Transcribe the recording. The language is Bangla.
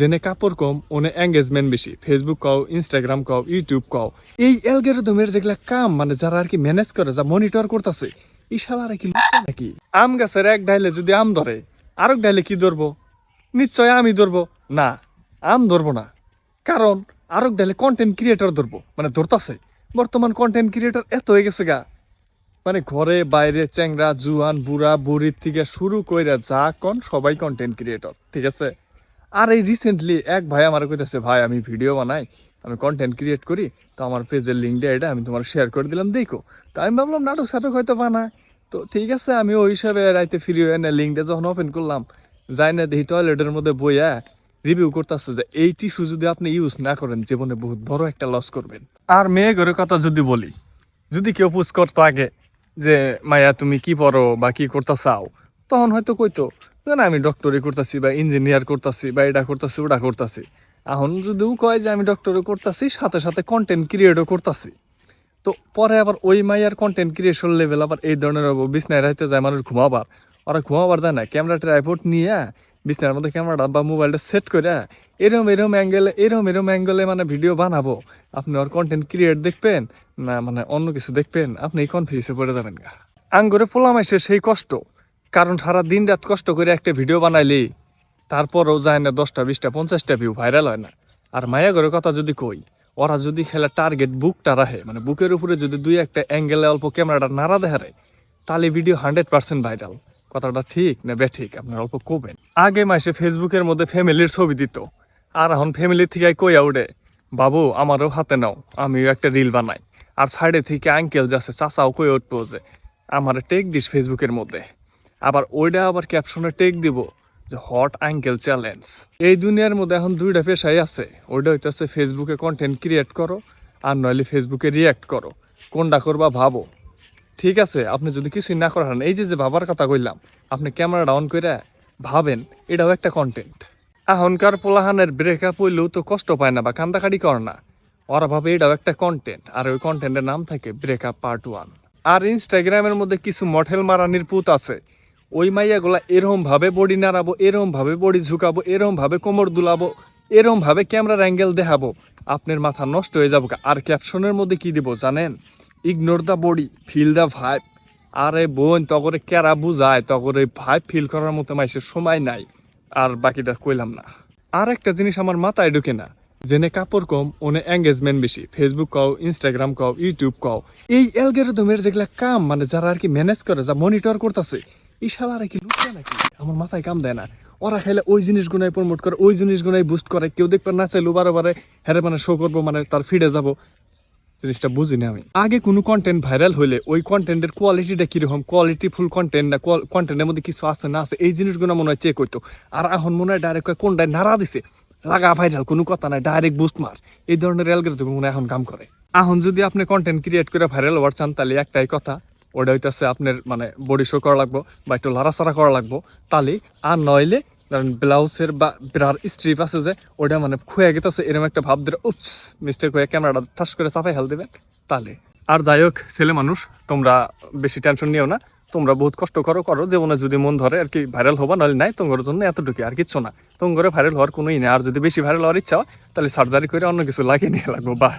যেনে কাপড় কম ওনে এঙ্গেজমেন্ট বেশি ফেসবুক কও ইনস্টাগ্রাম কও ইউটিউব কও। এই অ্যালগোরিদমের যেগুলা কাম মানে যারা আর কি ম্যানেজ করে, যা মনিটর করতেছে, এই শালারা কি নাকি? আম গাছের এক ডাইলে যদি আম ধরে, আরেক ডাইলে কি ধরবো? নিশ্চয় আমি ধরবো? না, আম ধরবো না। কারণ, আরেক ডাইলে কন্টেন্ট ক্রিয়েটর ধরবো মানে ধরতাছে। বর্তমান কন্টেন্ট ক্রিয়েটর এত হয়ে গেছে গা। মানে ঘরে বাইরে চ্যাংরা, জুয়ান, বুড়া, বুড়ির থেকে শুরু কইরা যা কন, সবাই কন্টেন্ট ক্রিয়েটর ঠিক আছে? আর এই রিসেন্টলি এক ভাই আমার কইতেছে, ভাই, আমি ভিডিও বানাই, আমি কন্টেন্ট ক্রিয়েট করি, তো আমার পেজের লিঙ্ক দিয়ে এটা আমি তোমার শেয়ার করে দিলাম, দেখো। তো আমি ভাবলাম, নাটক সাটক হয়তো বানায়। তো ঠিক আছে, আমি ওই হিসাবে রাইতে ফ্রি হয়ে না লিঙ্কটা যখন ওপেন করলাম, যাই না দেখি টয়লেটের মধ্যে বইয়া রিভিউ করতেছে যে এই টিস্যু যদি আপনি ইউজ না করেন, জীবনে বহুত বড় একটা লস করবেন। আর মেয়ে ঘরের কথা যদি বলি, যদি কেউ পুষ করতো আগে যে মায়া তুমি কি পড়ো বা কি করতে চাও? তখন হয়তো কইতো না আমি ডক্টরি করতেছি বা ইঞ্জিনিয়ার করতেছি বা এটা করতেছি, ওটা করতেছি। এখন যদিও কয় যে আমি ডক্টরি করতেছি, সাথে সাথে কন্টেন্ট ক্রিয়েটও করতেছি। তো পরে আবার ওই মাইয়ার কন্টেন্ট ক্রিয়েশন লেভেল আবার এই ধরনের বিছনায় রাইতে যায় মানুষ ঘুমাবার। ওরা ঘুমাবার যায় না ক্যামেরা ট্রাইপোর্ট নিয়ে বিছনার মধ্যে ক্যামেরাটা বা মোবাইলটা সেট করে এরম এরম অ্যাঙ্গেলে এরম এরম অ্যাঙ্গেলে মানে ভিডিও বানাবো। আপনি ওর কন্টেন্ট ক্রিয়েট দেখবেন, না মানে অন্য কিছু দেখবেন, আপনি কনফিউজে পড়ে যাবেন গা। আঙ্গুরে পোলামাইসের সেই কষ্ট। কারণ সারা দিন রাত কষ্ট করে একটা ভিডিও বানাইলি, তারপরও যায় না দশটা, বিশটা, পঞ্চাশটা ভিউ ভাইরাল হয় না। আর মায়া ঘরের কথা যদি কই, ওরা যদি খেলা টার্গেট বুকটা রাখে মানে বুকের উপরে যদি দুই একটা অ্যাঙ্গেলে অল্প ক্যামেরাটা নাড়া দেখারে, তাহলে ভিডিও হান্ড্রেড পার্সেন্ট ভাইরাল কথাটা ঠিক না বে ঠিক আপনারা অল্প কবেন আগে মাসে ফেসবুকের মধ্যে ফ্যামিলির ছবি দিত। আর এখন ফ্যামিলি থেকে কই উঠে, বাবু, আমারও হাতে নাও, আমিও একটা রিল বানাই। আর সাইডে থেকে আঙ্কেল যাচ্ছে চাচাও কই উঠবো যে, আমার টেক দিস ফেসবুকের মধ্যে। আবার ওইটা আবার ক্যাপশনে টেক দিব যে হট আঙ্কেল চ্যালেঞ্জ এই দুনিয়ার মধ্যে এখন দুইটা পেশাই আছে। ওইটা হইতেছে ফেসবুকে কন্টেন্ট ক্রিয়েট করো আর নইলে ফেসবুকে রিয়াক্ট করো। কোনটা করবা ভাবো। ঠিক আছে, আপনি যদি কিছুই না করেন এই যে যে ভাবার কথা কইলাম, আপনি ক্যামেরাটা অন করে ভাবেন, এটাও একটা কন্টেন্ট এখনকার পোলাহানের ব্রেকআপ হইলেও তো কষ্ট পায় না বা কান্দাকাটি করে না। ওরা ভাবে এটাও একটা কন্টেন্ট আর ওই কন্টেন্টের নাম থাকে ব্রেকআপ পার্ট ওয়ান আর ইনস্টাগ্রামের মধ্যে কিছু মঠেল মারানির পুত আছে। ওই মাইয়াগুলা এরম ভাবে বডি নাড়াবো এরম ভাবে বডি ঝুঁকাবো এরম ভাবে কোমর দুলাবো এরম ভাবে ক্যামেরার অ্যাঙ্গেল দেখাবো, আপনার মাথা নষ্ট হয়ে যাব। আর ক্যাপশনের মধ্যে কি দিব জানেন? Ignore the body feel the vibe আরে বোন, তগরে ক্যারা বুঝায়? তগরে ভাইব ফিল করার মতো মাইসের সময় নাই। আর বাকিটা কইলাম না। আর একটা জিনিস আমার মাথায় ঢুকে না। জেনে কাপড় কম ওনে এঙ্গেজমেন্ট বেশি। ফেসবুক কও ইনস্টাগ্রাম কও ইউটিউব কও। এই অ্যালগোরিদমের যেগুলা কাম মানে যারা আর কি ম্যানেজ করে, যা মনিটর করতেছে এই শালারা কি লুচা নাকি? আমার মাথায় কাম দেয় না। ওরা খাইলে ওই জিনিসগুলাই প্রমোট করে, ওই জিনিসগুলাই বুস্ট করে। কেউ দেখবে না চাইলো বারে হ্যারে মানে শো করব মানে তার ফিডে যাব। জিনিসটা বুঝি না আমি। আগে কোনো কন্টেন্ট ভাইরাল হলে ওই কন্টেন্টের কোয়ালিটিটা কীরকম? কোয়ালিটি ফুল কন্টেন্ট না কন্টেন্টের মধ্যে কিছু আছে না আছে? এই জিনিসগুলো মনে হয় চেক করতো আর এখন মনে হয় ডাইরেক্ট কোনটায় নাড়া দিছে? লাগা ভাইরাল কোনো কথা নাই ডাইরেক্ট বুস্ট মার। এই ধরনের অ্যালগোরিদম মনে এখন কাম করে। এখন যদি আপনি কন্টেন্ট ক্রিয়েট করে ভাইরাল হওয়ার চান, তাহলে একটাই কথা ওটা হইতেছে আপনার মানে বডি শো করা লাগবো বা একটু লাড়াচাড়া করা লাগবো, তাহলে আর নইলে ধরেন ব্লাউজের বা বিরার স্ট্রিপ আছে যে, ওটা মানে খুয়ে গেতেছে এরকম একটা ভাব দিলে উপস মিস্টেক হয়ে ক্যামেরাটা ঠাস করে চাপাই হেল দেবেন। তাহলে, আর যাই হোক, ছেলে মানুষ, তোমরা বেশি টেনশন নিও না, তোমরা বহুত কষ্ট করো করো, জীবনে যদি মন ধরে আর কি ভাইরাল হবা নাহলে নাই, তোমার জন্য এতটুকু আর কিচ্ছু না। তোমার ভাইরাল হওয়ার কোনোই নেই, আর যদি বেশি ভাইরাল হওয়ার ইচ্ছা হয়, তাহলে সার্জারি করে অন্য কিছু লাগিয়ে নিয়ে লাগবো বা